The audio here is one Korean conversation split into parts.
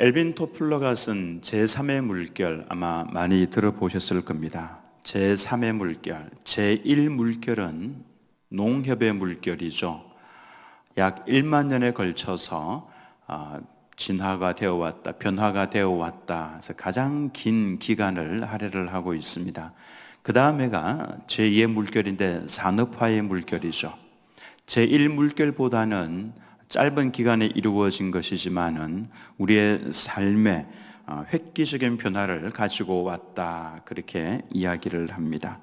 엘빈 토플러가 쓴 제3의 물결 아마 많이 들어보셨을 겁니다. 제3의 물결, 제1 물결은 농협의 물결이죠. 약 1만 년에 걸쳐서 아, 진화가 되어 왔다, 변화가 되어 왔다. 그래서 가장 긴 기간을 할애를 하고 있습니다. 그 다음에가 제2의 물결인데 산업화의 물결이죠. 제1 물결보다는 짧은 기간에 이루어진 것이지만은 우리의 삶에 어, 획기적인 변화를 가지고 왔다. 그렇게 이야기를 합니다.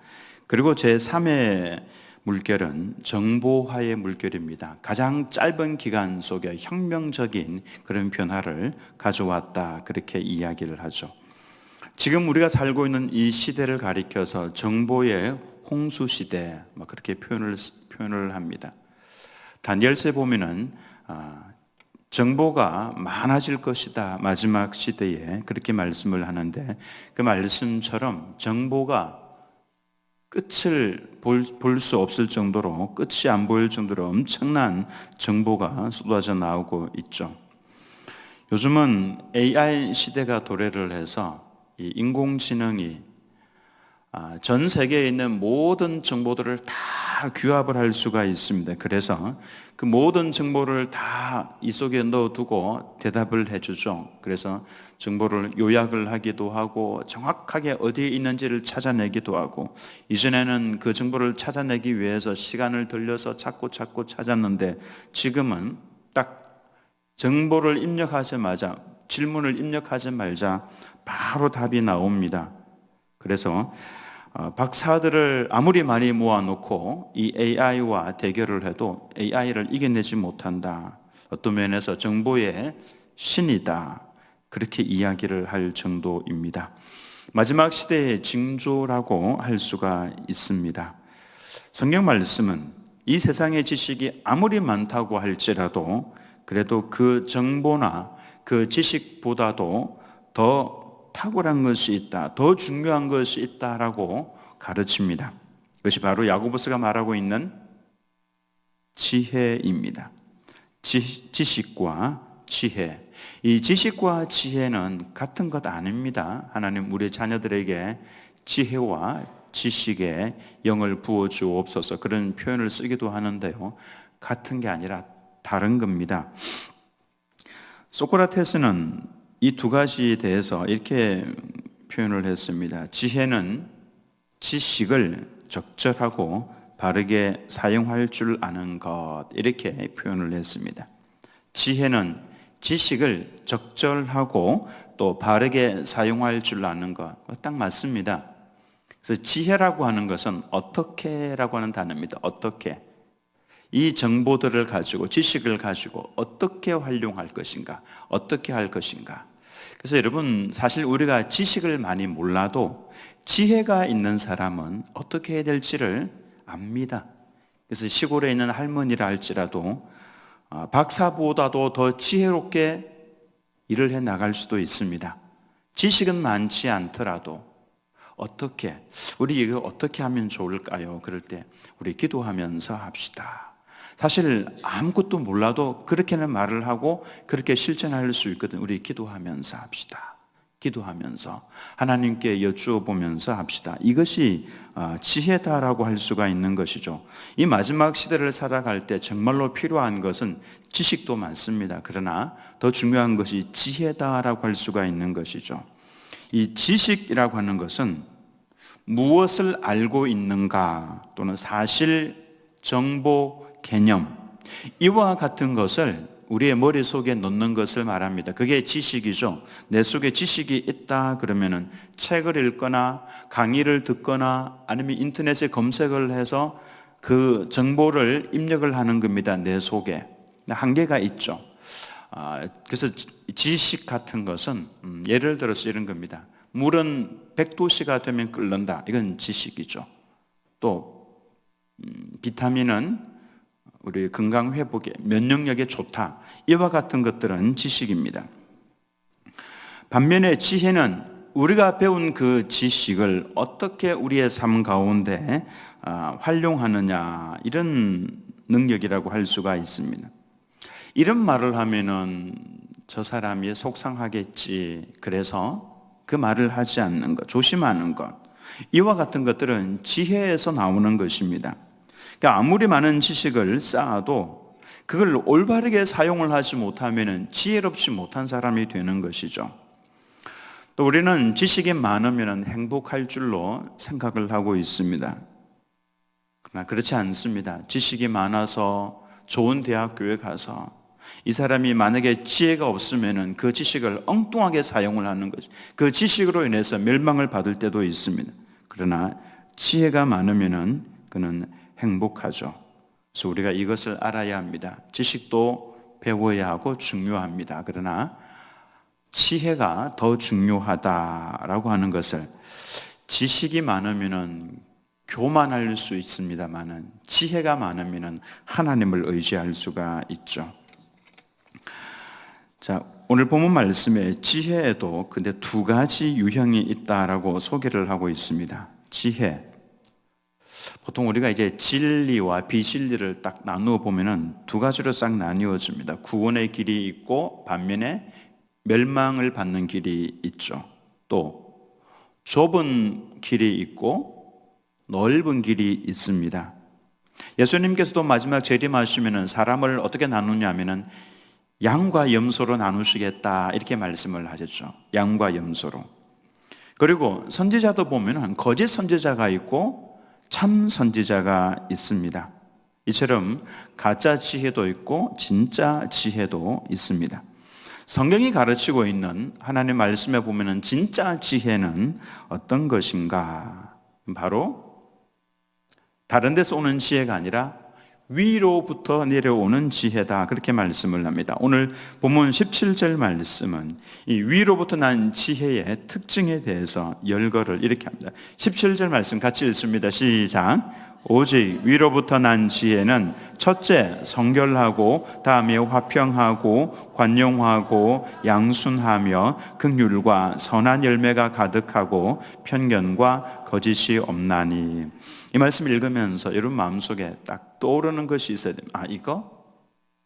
그리고 제3의 물결은 정보화의 물결입니다. 가장 짧은 기간 속에 혁명적인 그런 변화를 가져왔다. 그렇게 이야기를 하죠. 지금 우리가 살고 있는 이 시대를 가리켜서 정보의 홍수 시대, 뭐 그렇게 표현을 표현을 합니다. 다니엘서에 보면은 아, 정보가 많아질 것이다 마지막 시대에 그렇게 말씀을 하는데 그 말씀처럼 정보가 끝을 볼 수 없을 정도로 끝이 안 보일 정도로 엄청난 정보가 쏟아져 나오고 있죠. 요즘은 AI 시대가 도래를 해서 이 인공지능이 아, 전 세계에 있는 모든 정보들을 다 규합을 할 수가 있습니다. 그래서 그 모든 정보를 다 이 속에 넣어두고 대답을 해주죠. 그래서 정보를 요약을 하기도 하고 정확하게 어디에 있는지를 찾아내기도 하고 이전에는 그 정보를 찾아내기 위해서 시간을 들려서 찾고 찾고 찾았는데 지금은 딱 정보를 입력하자마자 질문을 입력하자마자 바로 답이 나옵니다. 그래서 어, 박사들을 아무리 많이 모아놓고 이 AI와 대결을 해도 AI를 이겨내지 못한다. 어떤 면에서 정보의 신이다. 그렇게 이야기를 할 정도입니다. 마지막 시대의 징조라고 할 수가 있습니다. 성경 말씀은 이 세상의 지식이 아무리 많다고 할지라도 그래도 그 정보나 그 지식보다도 더 탁월한 것이 있다. 더 중요한 것이 있다라고 가르칩니다. 그것이 바로 야고보스가 말하고 있는 지혜입니다. 지, 지식과 지혜. 이 지식과 지혜는 같은 것 아닙니다. 하나님 우리 자녀들에게 지혜와 지식의 영을 부어 주옵소서 그런 표현을 쓰기도 하는데요. 같은 게 아니라 다른 겁니다. 소크라테스는 이 두 가지에 대해서 이렇게 표현을 했습니다. 지혜는 지식을 적절하고 바르게 사용할 줄 아는 것 이렇게 표현을 했습니다. 지혜는 지식을 적절하고 또 바르게 사용할 줄 아는 것. 딱 맞습니다. 그래서 지혜라고 하는 것은 어떻게라고 하는 단어입니다. 어떻게. 이 정보들을 가지고 지식을 가지고 어떻게 활용할 것인가? 어떻게 할 것인가? 그래서 여러분 사실 우리가 지식을 많이 몰라도 지혜가 있는 사람은 어떻게 해야 될지를 압니다. 그래서 시골에 있는 할머니라 할지라도 아, 박사보다도 더 지혜롭게 일을 해 나갈 수도 있습니다. 지식은 많지 않더라도 어떻게 우리 이거 어떻게 하면 좋을까요? 그럴 때 우리 기도하면서 합시다. 사실 아무것도 몰라도 그렇게는 말을 하고 그렇게 실천할 수 있거든. 우리 기도하면서 합시다. 기도하면서 하나님께 여쭈어 보면서 합시다. 이것이 어, 지혜다라고 할 수가 있는 것이죠. 이 마지막 시대를 살아갈 때 정말로 필요한 것은 지식도 많습니다. 그러나 더 중요한 것이 지혜다라고 할 수가 있는 것이죠. 이 지식이라고 하는 것은 무엇을 알고 있는가 또는 사실, 정보, 개념, 이와 같은 것을 우리의 머릿속에 넣는 것을 말합니다. 그게 지식이죠. 내 속에 지식이 있다 그러면은 책을 읽거나 강의를 듣거나 아니면 인터넷에 검색을 해서 그 정보를 입력을 하는 겁니다. 내 속에. 한계가 있죠. 아, 그래서 지식 같은 것은 음, 예를 들어서 이런 겁니다. 물은 100도씨가 되면 끓는다. 이건 지식이죠. 또 음, 비타민은 우리 건강 회복에 면역력에 좋다. 이와 같은 것들은 지식입니다. 반면에 지혜는 우리가 배운 그 지식을 어떻게 우리의 삶 가운데 아, 활용하느냐 이런 능력이라고 할 수가 있습니다. 이런 말을 하면은 저 사람이 속상하겠지. 그래서 그 말을 하지 않는 것, 조심하는 것. 이와 같은 것들은 지혜에서 나오는 것입니다. 그러니까 아무리 많은 지식을 쌓아도 그걸 올바르게 사용을 하지 못하면 지혜롭지 못한 사람이 되는 것이죠. 또 우리는 지식이 많으면 행복할 줄로 생각을 하고 있습니다. 그러나 그렇지 않습니다. 지식이 많아서 좋은 대학교에 가서 이 사람이 만약에 지혜가 없으면 그 지식을 엉뚱하게 사용을 하는 것이 그 지식으로 인해서 멸망을 받을 때도 있습니다. 그러나 지혜가 많으면 그는 행복하죠. 그래서 우리가 이것을 알아야 합니다. 지식도 배워야 하고 중요합니다. 그러나 지혜가 더 중요하다라고 하는 것을 지식이 많으면은 교만할 수 있습니다만은 지혜가 많으면은 하나님을 의지할 수가 있죠. 자, 오늘 본문 말씀에 지혜에도 근데 두 가지 유형이 있다라고 소개를 하고 있습니다. 지혜. 보통 우리가 이제 진리와 비진리를 딱 나누어 보면은 두 가지로 싹 나뉘어집니다. 구원의 길이 있고 반면에 멸망을 받는 길이 있죠. 또 좁은 길이 있고 넓은 길이 있습니다. 예수님께서도 마지막 재림하시면은 사람을 어떻게 나누냐면은 양과 염소로 나누시겠다 이렇게 말씀을 하셨죠. 양과 염소로. 그리고 선지자도 보면은 거짓 선지자가 있고 참 선지자가 있습니다. 이처럼 가짜 지혜도 있고 진짜 지혜도 있습니다. 성경이 가르치고 있는 하나님 말씀에 보면은 진짜 지혜는 어떤 것인가? 바로 다른 데서 오는 지혜가 아니라 위로부터 내려오는 지혜다. 그렇게 말씀을 합니다. 오늘 본문 17절 말씀은 이 위로부터 난 지혜의 특징에 대해서 열거를 이렇게 합니다. 17절 말씀 같이 읽습니다. 시작. 오직 위로부터 난 지혜는 첫째 성결하고 다음에 화평하고 관용하고 양순하며 극률과 선한 열매가 가득하고 편견과 거짓이 없나니 이 말씀 읽으면서 여러분 마음속에 딱 떠오르는 것이 있어야 됩니다. 아 이거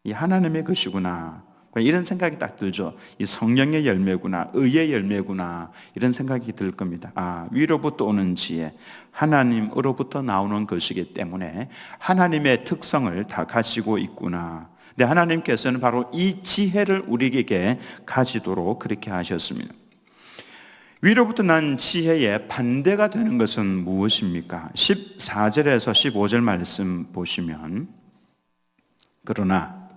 이 하나님의 것이구나. 이런 생각이 딱 들죠. 이 성령의 열매구나, 의의 열매구나, 이런 생각이 들 겁니다. 아, 위로부터 오는 지혜, 하나님으로부터 나오는 것이기 때문에 하나님의 특성을 다 가지고 있구나. 근데 하나님께서는 바로 이 지혜를 우리에게 가지도록 그렇게 하셨습니다. 위로부터 난 지혜의 반대가 되는 것은 무엇입니까? 14절에서 15절 말씀 보시면, 그러나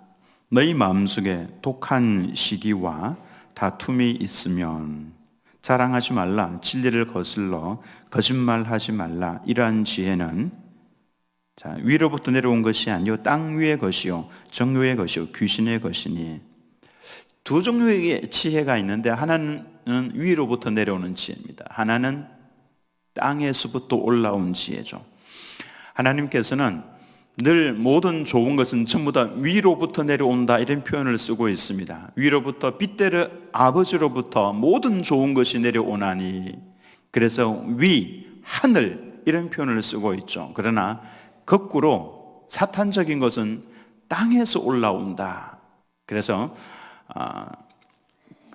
너희 마음속에 독한 시기와 다툼이 있으면 자랑하지 말라, 진리를 거슬러 거짓말하지 말라. 이러한 지혜는 자, 위로부터 내려온 것이 아니요 땅 위의 것이요 정욕의 것이요 귀신의 것이니 두 종류의 지혜가 있는데 하나는 위로부터 내려오는 지혜입니다. 하나는 땅에서부터 올라온 지혜죠. 하나님께서는 늘 모든 좋은 것은 전부 다 위로부터 내려온다 이런 표현을 쓰고 있습니다. 위로부터 빛대로 아버지로부터 모든 좋은 것이 내려오나니 그래서 위, 하늘 이런 표현을 쓰고 있죠. 그러나 거꾸로 사탄적인 것은 땅에서 올라온다. 그래서 아,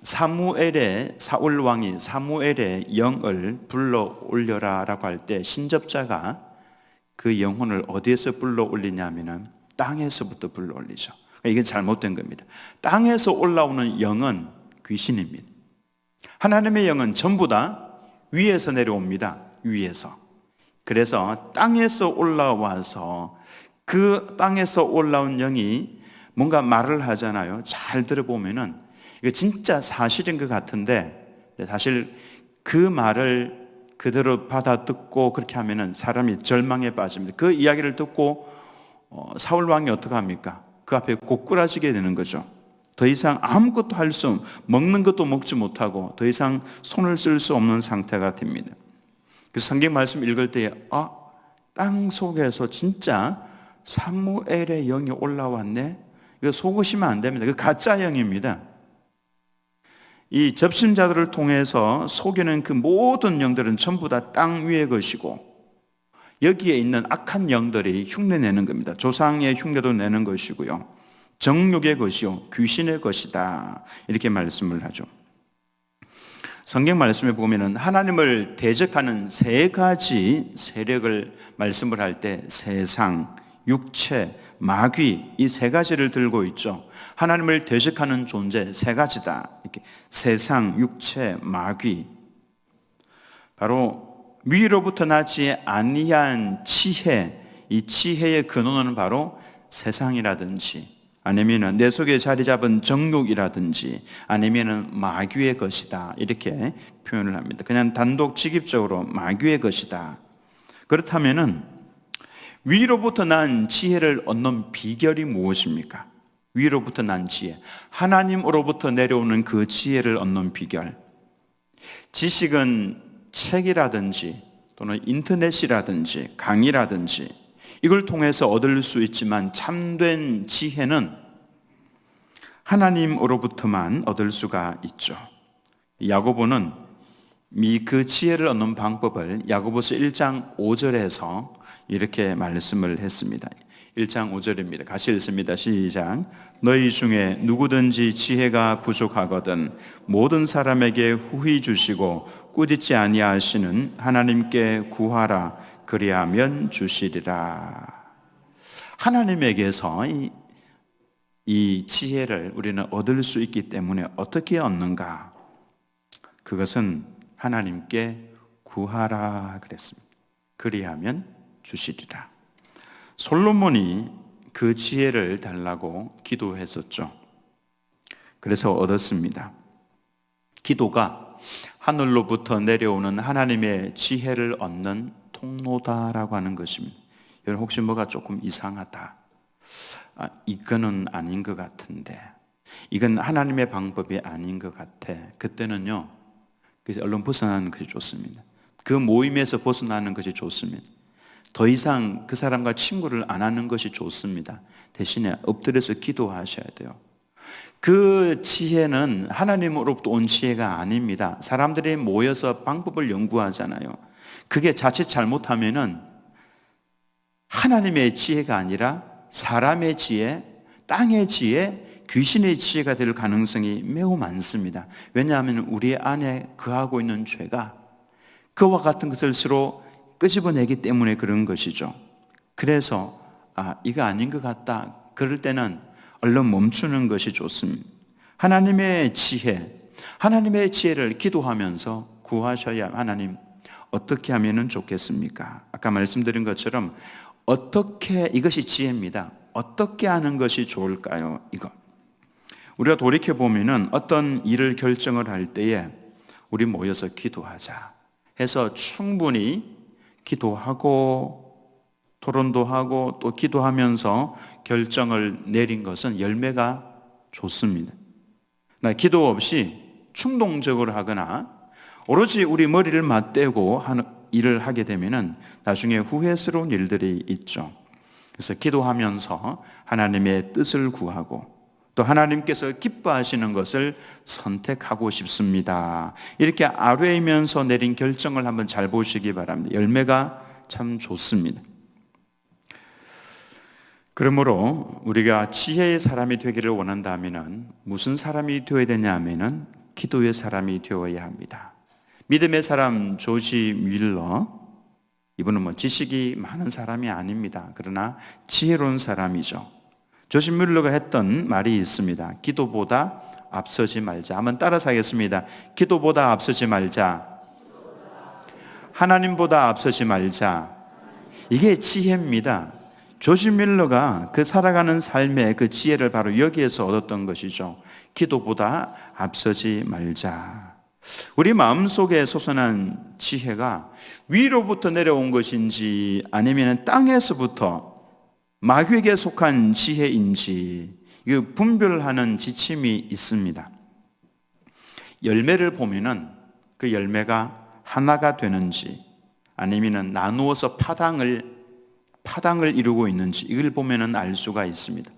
사무엘의 사울 왕이 사무엘의 영을 불러 올려라라고 할 때 신접자가 그 영혼을 어디에서 불러 올리냐면은 땅에서부터 불러 올리죠. 그러니까 이게 잘못된 겁니다. 땅에서 올라오는 영은 귀신입니다. 하나님의 영은 전부 다 위에서 내려옵니다. 위에서. 그래서 땅에서 올라와서 그 땅에서 올라온 영이 뭔가 말을 하잖아요. 잘 들어보면은 이거 진짜 사실인 것 같은데 사실 그 말을 그대로 받아 듣고 그렇게 하면은 사람이 절망에 빠집니다. 그 이야기를 듣고 어, 사울 왕이 어떻게 합니까? 그 앞에 고꾸라지게 되는 거죠. 더 이상 아무것도 할 수, 먹는 것도 먹지 못하고 더 이상 손을 쓸 수 없는 상태가 됩니다. 그 성경 말씀 읽을 때, 아, 땅 속에서 진짜 사무엘의 영이 올라왔네? 이거 속으시면 안 됩니다. 그 가짜 영입니다. 이 접신자들을 통해서 속이는 그 모든 영들은 전부 다 땅 위의 것이고 여기에 있는 악한 영들이 흉내 내는 겁니다. 조상의 흉내도 내는 것이고요. 정욕의 것이요 귀신의 것이다. 이렇게 말씀을 하죠. 성경 말씀에 보면은 하나님을 대적하는 세 가지 세력을 말씀을 할 때 세상, 육체, 마귀 이 세 가지를 들고 있죠. 하나님을 대적하는 존재 세 가지다. 이렇게 세상, 육체, 마귀. 바로 위로부터 나지 아니한 치해, 이 치해의 근원은 바로 세상이라든지 아니면은 내 속에 자리 잡은 정욕이라든지 아니면은 마귀의 것이다. 이렇게 표현을 합니다. 그냥 단독 직입적으로 마귀의 것이다. 그렇다면은 위로부터 난 지혜를 얻는 비결이 무엇입니까? 위로부터 난 지혜. 하나님으로부터 내려오는 그 지혜를 얻는 비결. 지식은 책이라든지 또는 인터넷이라든지 강의라든지 이걸 통해서 얻을 수 있지만 참된 지혜는 하나님으로부터만 얻을 수가 있죠. 야고보는 그 지혜를 얻는 방법을 야고보서 1장 5절에서 이렇게 말씀을 했습니다. 1장 5절입니다. 같이 읽습니다. 시작. 너희 중에 누구든지 지혜가 부족하거든 모든 사람에게 후히 주시고 꾸짖지 아니하시는 하나님께 구하라 그리하면 주시리라. 하나님에게서 이, 이 지혜를 우리는 얻을 수 있기 때문에 어떻게 얻는가? 그것은 하나님께 구하라 그랬습니다. 그리하면 주시리라. 솔로몬이 그 지혜를 달라고 기도했었죠. 그래서 얻었습니다. 기도가 하늘로부터 내려오는 하나님의 지혜를 얻는 통로다라고 하는 것입니다. 여러분 혹시 뭐가 조금 이상하다. 아, 이거는 아닌 것 같은데. 이건 하나님의 방법이 아닌 것 같아. 그때는요. 그래서 얼른 벗어나는 것이 좋습니다. 그 모임에서 벗어나는 것이 좋습니다. 더 이상 그 사람과 친구를 안 하는 것이 좋습니다. 대신에 엎드려서 기도하셔야 돼요. 그 지혜는 하나님으로부터 온 지혜가 아닙니다. 사람들이 모여서 방법을 연구하잖아요. 그게 자칫 잘못하면은 하나님의 지혜가 아니라 사람의 지혜, 땅의 지혜, 귀신의 지혜가 될 가능성이 매우 많습니다. 왜냐하면 우리 안에 거하고 있는 죄가 그와 같은 것을 서로 끄집어내기 때문에 그런 것이죠. 그래서 아, 이거 아닌 것 같다. 그럴 때는 얼른 멈추는 것이 좋습니다. 하나님의 지혜, 하나님의 지혜를 기도하면서 구하셔야 하나님 어떻게 하면 좋겠습니까? 아까 말씀드린 것처럼 어떻게 이것이 지혜입니다. 어떻게 하는 것이 좋을까요? 이거. 우리가 돌이켜 보면은 어떤 일을 결정을 할 때에 우리 모여서 기도하자 해서 충분히 기도하고 토론도 하고 또 기도하면서 결정을 내린 것은 열매가 좋습니다. 나 기도 없이 충동적으로 하거나 오로지 우리 머리를 맞대고 하는 일을 하게 되면은 나중에 후회스러운 일들이 있죠. 그래서 기도하면서 하나님의 뜻을 구하고 또 하나님께서 기뻐하시는 것을 선택하고 싶습니다. 이렇게 아뢰면서 내린 결정을 한번 잘 보시기 바랍니다. 열매가 참 좋습니다. 그러므로 우리가 지혜의 사람이 되기를 원한다면 무슨 사람이 되어야 되냐 하면은 기도의 사람이 되어야 합니다. 믿음의 사람 조지 밀러 이분은 뭐 지식이 많은 사람이 아닙니다. 그러나 지혜로운 사람이죠. 조지 밀러가 했던 말이 있습니다. 기도보다 앞서지 말자. 한번 따라서 하겠습니다. 기도보다 앞서지 말자. 하나님보다 앞서지 말자. 이게 지혜입니다. 조지 밀러가 그 살아가는 삶의 그 지혜를 바로 여기에서 얻었던 것이죠. 기도보다 앞서지 말자. 우리 마음 속에 솟아난 지혜가 위로부터 내려온 것인지 아니면 땅에서부터 마귀에게 속한 지혜인지 이 분별하는 지침이 있습니다. 열매를 보면은 그 열매가 하나가 되는지 아니면 나누어서 파당을 파당을 이루고 있는지 이걸 보면은 알 수가 있습니다.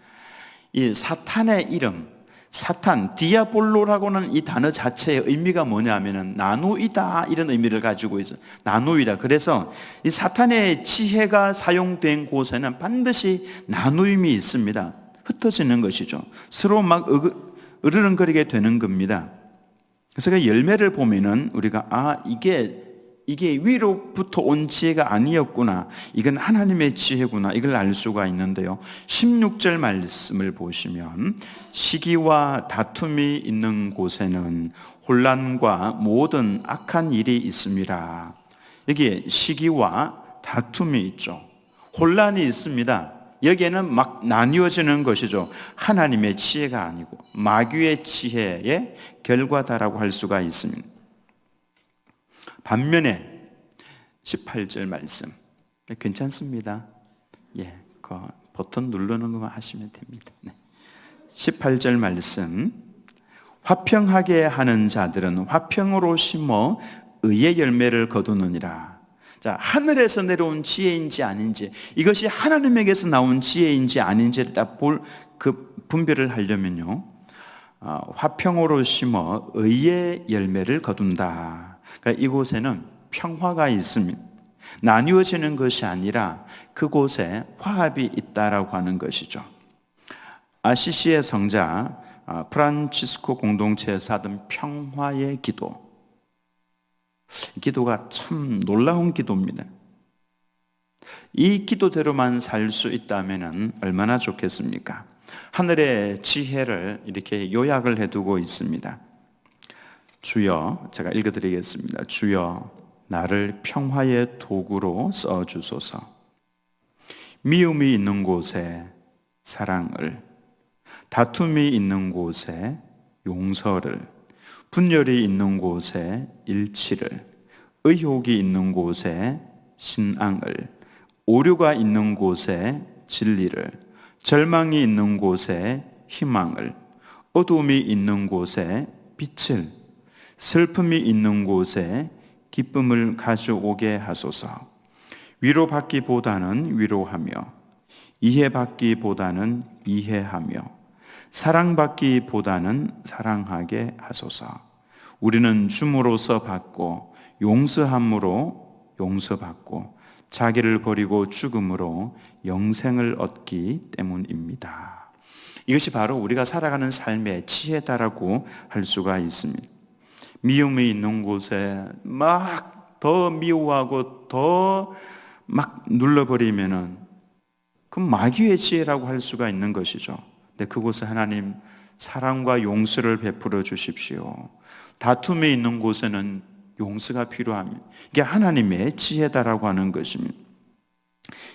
이 사탄의 이름 사탄, 디아볼로라고는 이 단어 자체의 의미가 뭐냐면은 나누이다 이런 의미를 가지고 있어요. 나누이다. 그래서 이 사탄의 지혜가 사용된 곳에는 반드시 나누임이 있습니다. 흩어지는 것이죠. 서로 막 으- 으르렁거리게 되는 겁니다. 그래서 그 열매를 보면은 우리가 아 이게 이게 위로부터 온 지혜가 아니었구나. 이건 하나님의 지혜구나. 이걸 알 수가 있는데요. 16절 말씀을 보시면 시기와 다툼이 있는 곳에는 혼란과 모든 악한 일이 있습니다. 여기에 시기와 다툼이 있죠. 혼란이 있습니다. 여기에는 막 나뉘어지는 것이죠. 하나님의 지혜가 아니고 마귀의 지혜의 결과다라고 할 수가 있습니다. 반면에 18절 말씀 괜찮습니다. 예, 그 버튼 누르는 것만 하시면 됩니다. 네. 18절 말씀 화평하게 하는 자들은 화평으로 심어 의의 열매를 거두느니라. 자, 하늘에서 내려온 지혜인지 아닌지, 이것이 하나님에게서 나온 지혜인지 아닌지를 딱 볼, 그 분별을 하려면요. 아, 화평으로 심어 의의 열매를 거둔다. 그러니까 이곳에는 평화가 있습니다. 나뉘어지는 것이 아니라 그곳에 화합이 있다라고 하는 것이죠. 아시시의 성자 아, 프란치스코 공동체에서 하던 평화의 기도. 이 기도가 참 놀라운 기도입니다. 이 기도대로만 살 수 있다면 얼마나 좋겠습니까? 하늘의 지혜를 이렇게 요약을 해두고 있습니다. 주여, 제가 읽어드리겠습니다. 주여, 나를 평화의 도구로 써주소서. 미움이 있는 곳에 사랑을, 다툼이 있는 곳에 용서를, 분열이 있는 곳에 일치를, 의혹이 있는 곳에 신앙을, 오류가 있는 곳에 진리를, 절망이 있는 곳에 희망을, 어둠이 있는 곳에 빛을, 슬픔이 있는 곳에 기쁨을 가져오게 하소서. 위로받기보다는 위로하며, 이해받기보다는 이해하며, 사랑받기보다는 사랑하게 하소서. 우리는 줌으로써 받고 용서함으로 용서받고 자기를 버리고 죽음으로 영생을 얻기 때문입니다. 이것이 바로 우리가 살아가는 삶의 지혜다라고 할 수가 있습니다. 미움이 있는 곳에 막 더 미워하고 더 막 눌러버리면은 그 마귀의 지혜라고 할 수가 있는 것이죠. 근데 그곳에 하나님 사랑과 용서를 베풀어 주십시오. 다툼이 있는 곳에는 용서가 필요합니다. 이게 하나님의 지혜다라고 하는 것입니다.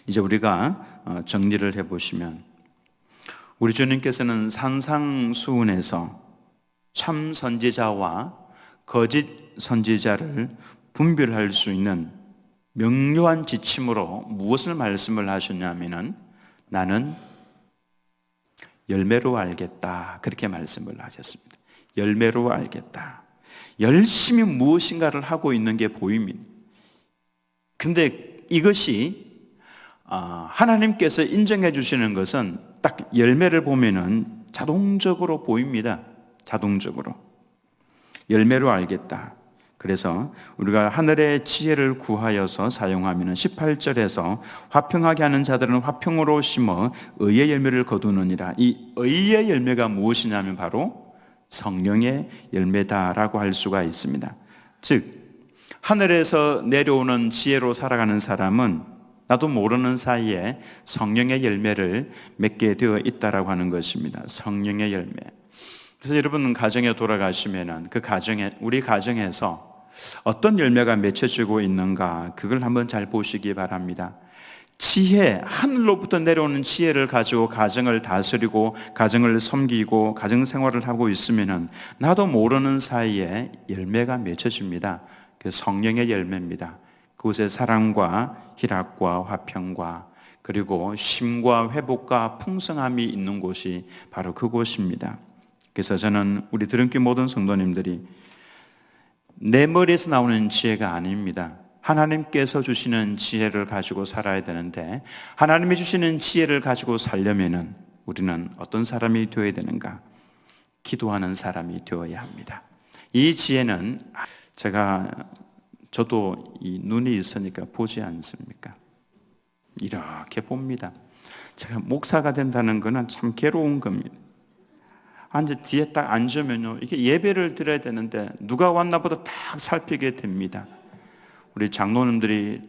이제 우리가 어, 정리를 해보시면 우리 주님께서는 산상수훈에서 참 선지자와 거짓 선지자를 분별할 수 있는 명료한 지침으로 무엇을 말씀을 하셨냐면은 나는 열매로 알겠다. 그렇게 말씀을 하셨습니다. 열매로 알겠다. 열심히 무엇인가를 하고 있는 게 보입니다. 근데 이것이 아, 하나님께서 인정해 주시는 것은 딱 열매를 보면은 자동적으로 보입니다. 자동적으로. 열매로 알겠다. 그래서 우리가 하늘의 지혜를 구하여서 사용하면 18절에서 화평하게 하는 자들은 화평으로 심어 의의 열매를 거두느니라. 이 의의 열매가 무엇이냐면 바로 성령의 열매다라고 할 수가 있습니다. 즉 하늘에서 내려오는 지혜로 살아가는 사람은 나도 모르는 사이에 성령의 열매를 맺게 되어 있다라고 하는 것입니다. 성령의 열매. 그래서 여러분 가정에 돌아가시면은 그 가정에 우리 가정에서 어떤 열매가 맺혀지고 있는가 그걸 한번 잘 보시기 바랍니다. 지혜 하늘로부터 내려오는 지혜를 가지고 가정을 다스리고 가정을 섬기고 가정 생활을 하고 있으면은 나도 모르는 사이에 열매가 맺혀집니다. 그 성령의 열매입니다. 그곳에 사랑과 희락과 화평과 그리고 쉼과 회복과 풍성함이 있는 곳이 바로 그곳입니다. 그래서 저는 우리 들은기 모든 성도님들이 내 머리에서 나오는 지혜가 아닙니다. 하나님께서 주시는 지혜를 가지고 살아야 되는데 하나님이 주시는 지혜를 가지고 살려면은 우리는 어떤 사람이 되어야 되는가? 기도하는 사람이 되어야 합니다. 이 지혜는 제가 저도 이 눈이 있으니까 보지 않습니까? 이렇게 봅니다. 제가 목사가 된다는 거는 참 괴로운 겁니다. 앉아 뒤에 딱 앉으면요. 이게 예배를 드려야 되는데 누가 왔나 보다 딱 살피게 됩니다. 우리 장로님들이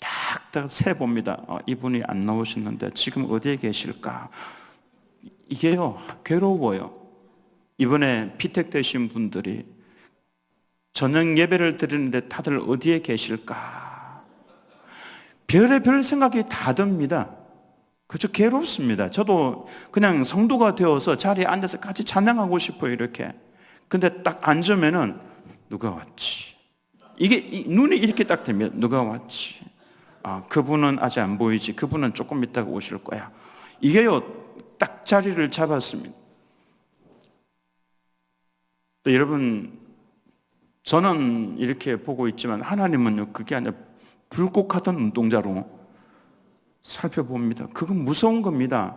딱딱 세 봅니다. 어, 이분이 안 나오셨는데 지금 어디에 계실까? 이게요. 괴로워요. 이번에 피택 되신 분들이 저녁 예배를 드리는데 다들 어디에 계실까? 별의별 생각이 다 듭니다. 그저 괴롭습니다. 저도 그냥 성도가 되어서 자리에 앉아서 같이 찬양하고 싶어요, 이렇게. 근데 딱 앉으면은 누가 왔지? 이게 눈이 이렇게 딱 되면 누가 왔지? 아, 그분은 아직 안 보이지. 그분은 조금 있다가 오실 거야. 이게요, 딱 자리를 잡았습니다. 또 여러분, 저는 이렇게 보고 있지만 하나님은요, 그게 아니라 불꽃하던 눈동자로 살펴봅니다. 그건 무서운 겁니다.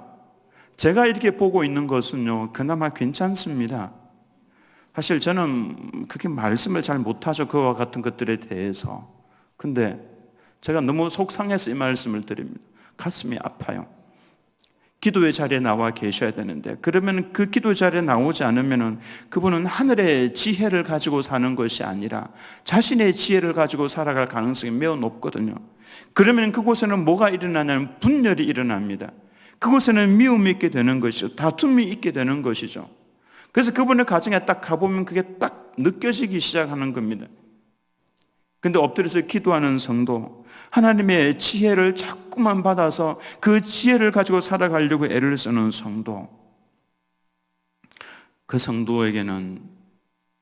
제가 이렇게 보고 있는 것은요, 그나마 괜찮습니다. 사실 저는 그렇게 말씀을 잘 못하죠. 그와 같은 것들에 대해서. 근데 제가 너무 속상해서 이 말씀을 드립니다. 가슴이 아파요. 기도의 자리에 나와 계셔야 되는데 그러면 그 기도 자리에 나오지 않으면 그분은 하늘의 지혜를 가지고 사는 것이 아니라 자신의 지혜를 가지고 살아갈 가능성이 매우 높거든요. 그러면 그곳에는 뭐가 일어나냐면 분열이 일어납니다. 그곳에는 미움이 있게 되는 것이죠. 다툼이 있게 되는 것이죠. 그래서 그분의 가정에 딱 가보면 그게 딱 느껴지기 시작하는 겁니다. 근데 엎드려서 기도하는 성도, 하나님의 지혜를 자꾸만 받아서 그 지혜를 가지고 살아가려고 애를 쓰는 성도, 그 성도에게는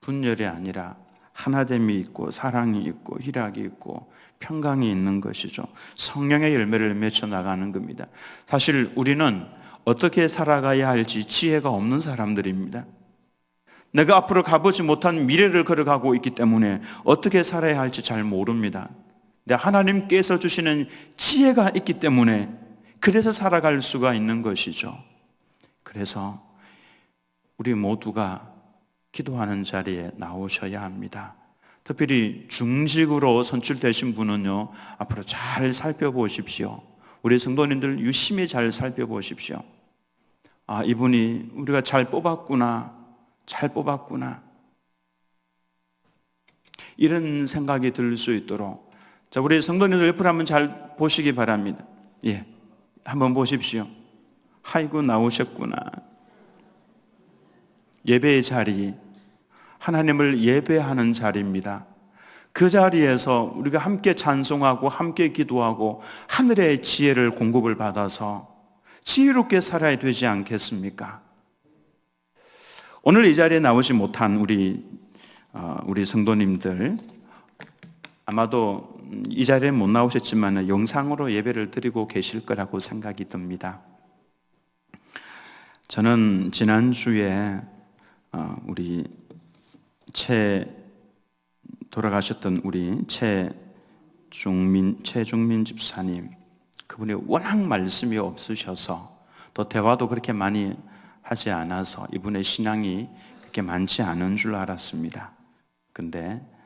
분열이 아니라 하나됨이 있고 사랑이 있고 희락이 있고 평강이 있는 것이죠. 성령의 열매를 맺혀 나가는 겁니다. 사실 우리는 어떻게 살아가야 할지 지혜가 없는 사람들입니다. 내가 앞으로 가보지 못한 미래를 걸어가고 있기 때문에 어떻게 살아야 할지 잘 모릅니다. 근데 하나님께서 주시는 지혜가 있기 때문에 그래서 살아갈 수가 있는 것이죠. 그래서 우리 모두가 기도하는 자리에 나오셔야 합니다. 특별히 중직으로 선출되신 분은요, 앞으로 잘 살펴보십시오. 우리 성도님들 유심히 잘 살펴보십시오. 아, 이분이 우리가 잘 뽑았구나. 잘 뽑았구나. 이런 생각이 들 수 있도록. 자, 우리 성도님들 옆으로 한번 잘 보시기 바랍니다. 예. 한번 보십시오. 아이고, 나오셨구나. 예배의 자리. 하나님을 예배하는 자리입니다. 그 자리에서 우리가 함께 찬송하고 함께 기도하고 하늘의 지혜를 공급을 받아서 지혜롭게 살아야 되지 않겠습니까? 오늘 이 자리에 나오지 못한 우리 어, 우리 성도님들 아마도 이 자리에 못 나오셨지만 영상으로 예배를 드리고 계실 거라고 생각이 듭니다. 저는 지난 주에 어, 우리 최 돌아가셨던 우리 최종민 최종민 집사님 그분이 워낙 말씀이 없으셔서 또 대화도 그렇게 많이 하지 않아서 이분의 신앙이 그렇게 많지 않은 줄 알았습니다. 근데 아,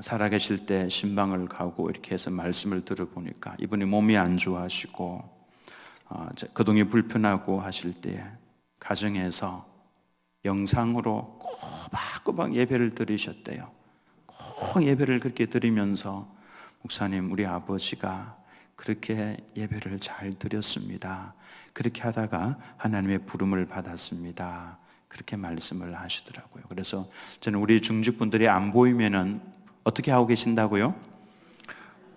살아계실 때 신방을 가고 이렇게 해서 말씀을 들어보니까 이분이 몸이 안 좋아하시고 아, 그동이 불편하고 하실 때 가정에서 영상으로 꼬박꼬박 예배를 드리셨대요. 꼭 예배를 그렇게 드리면서 목사님 우리 아버지가 그렇게 예배를 잘 드렸습니다. 그렇게 하다가 하나님의 부름을 받았습니다. 그렇게 말씀을 하시더라고요. 그래서 저는 우리 중직분들이 안 보이면은 어떻게 하고 계신다고요?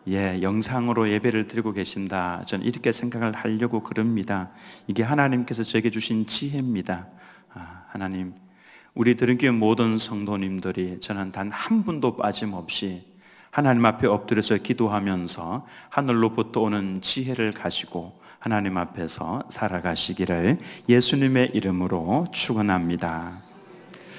예, 영상으로 예배를 드리고 계신다. 저는 이렇게 생각을 하려고 그럽니다. 이게 하나님께서 저에게 주신 지혜입니다. 아, 하나님, 우리 들은교회 모든 성도님들이 저는 단 한 분도 빠짐없이 하나님 앞에 엎드려서 기도하면서 하늘로부터 오는 지혜를 가지고 하나님 앞에서 살아가시기를 예수님의 이름으로 축원합니다.